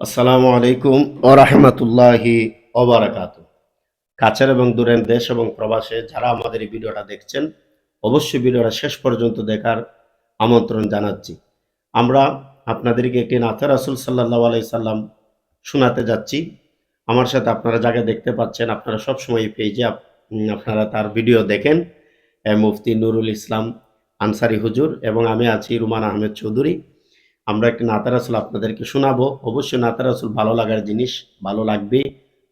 আসসালামু আলাইকুম ও রহমতুল্লাহি ওবরাকাত কাছের এবং দূরের দেশ এবং প্রবাসে যারা আমাদের এই ভিডিওটা দেখছেন, অবশ্যই ভিডিওটা শেষ পর্যন্ত দেখার আমন্ত্রণ জানাচ্ছি। আমরা আপনাদেরকে একটি নাথা রাসুল সাল্লাহ আলাই সাল্লাম শোনাতে যাচ্ছি। আমার সাথে আপনারা যাকে দেখতে পাচ্ছেন, আপনারা সবসময় এই পেজে আপ- আপনারা তার ভিডিও দেখেন। মুফতি নুরুল ইসলাম আনসারি হুজুর এবং আমি আছি রুমান আহমেদ চৌধুরী। আমরা একটি নাতা রাসুল আপনাদেরকে শোনাবো। অবশ্যই নাতা রাসুল ভালো লাগার জিনিস, ভালো লাগবে।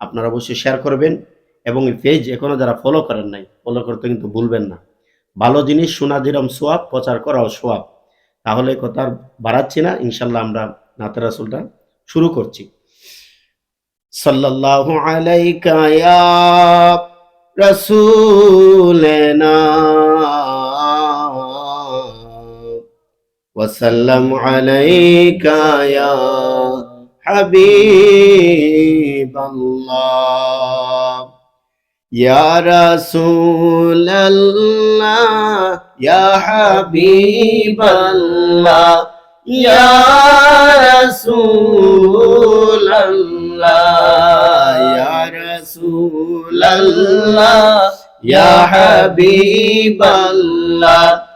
আপনারা অবশ্যই শেয়ার করবেন এবং এই পেজ এখনও যারা ফলো করেন নাই ফলো করতে কিন্তু ভুলবেন না। ভালো জিনিস শোনা যেরম সোয়াব, প্রচার করাও সোয়াব। তাহলে কথা বাড়াচ্ছি না ইনশাল্লাহ আমরা নাতা রাসুলটা শুরু করছি। সাল্লাল্লাহু আলাইকা ইয়া রাসূলনা। وسلم عليك يا حبيب الله. يا رسول الله يا حبيب الله يا رسول الله يا رسول الله يا حبيب الله.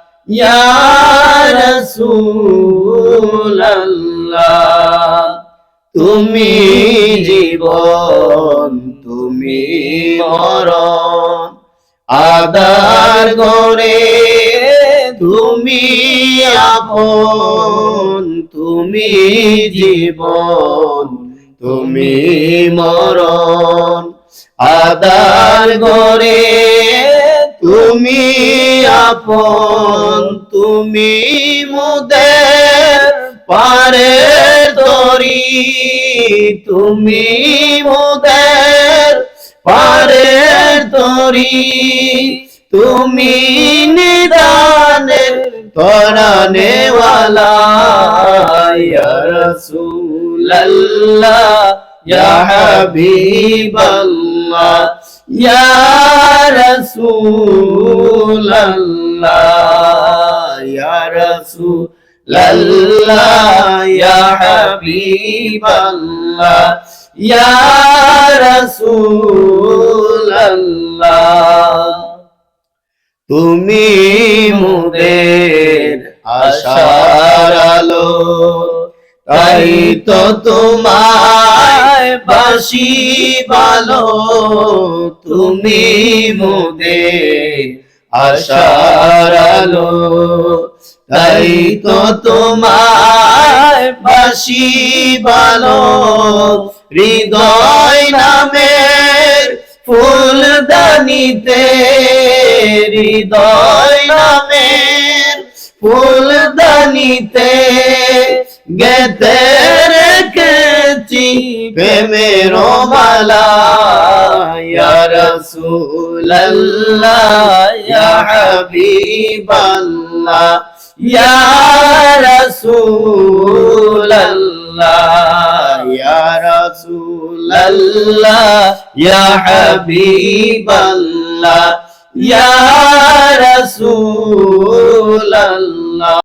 তুমি জীবন তুমি মরণ। আদার করে তুমি আপন তুমি জীবন তুমি মরণ। আদার করে তুমি আপন, তুমি মুদের পারে তরি তুমি মুদের পারে তরি তুমি নিদানের তরানে ওয়ালা ইয়া রাসূলাল্লাহ ইয়া রাসূলাল্লাহ ইয়া রাসূলাল্লাহ, ইয়া হাবিবাল্লাহ, ইয়া রাসূলাল্লাহ। তুমি মুদের আশার আলো, তাই তো তোমায় বাসি ভালো তুমি মুদের আশার আলো। তাই তো তোমার বাসি ভালো হৃদয় নামের ফুল দানিতে হৃদয় নামের ফুল দানিতে গেতে প্রেমের মালা ইয়া রাসূলাল্লাহ ইয়া হাবিবাল্লাহ ইয়া রাসূলাল্লাহ ইয়া রাসূলাল্লাহ ইয়া হাবিবাল্লাহ ইয়া রাসূলাল্লাহ।